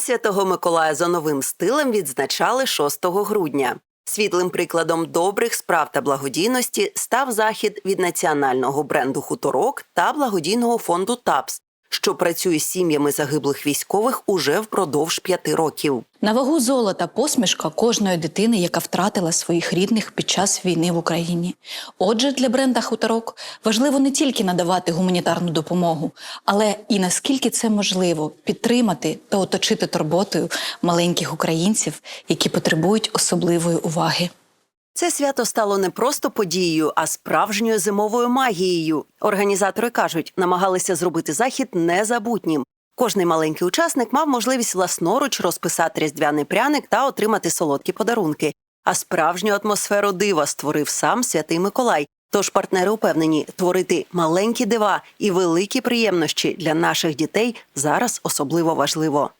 Святого Миколая за новим стилем відзначали 6 грудня. Світлим прикладом добрих справ та благодійності став захід від національного бренду Хуторок та благодійного фонду ТАПС, що працює з сім'ями загиблих військових уже впродовж п'яти років. На вагу золота посмішка кожної дитини, яка втратила своїх рідних під час війни в Україні. Отже, для бренда Хуторок важливо не тільки надавати гуманітарну допомогу, але і наскільки це можливо підтримати та оточити турботою маленьких українців, які потребують особливої уваги. Це свято стало не просто подією, а справжньою зимовою магією. Організатори кажуть, намагалися зробити захід незабутнім. Кожний маленький учасник мав можливість власноруч розписати різдвяний пряник та отримати солодкі подарунки. А справжню атмосферу дива створив сам святий Миколай. Тож партнери упевнені, творити маленькі дива і великі приємності для наших дітей зараз особливо важливо.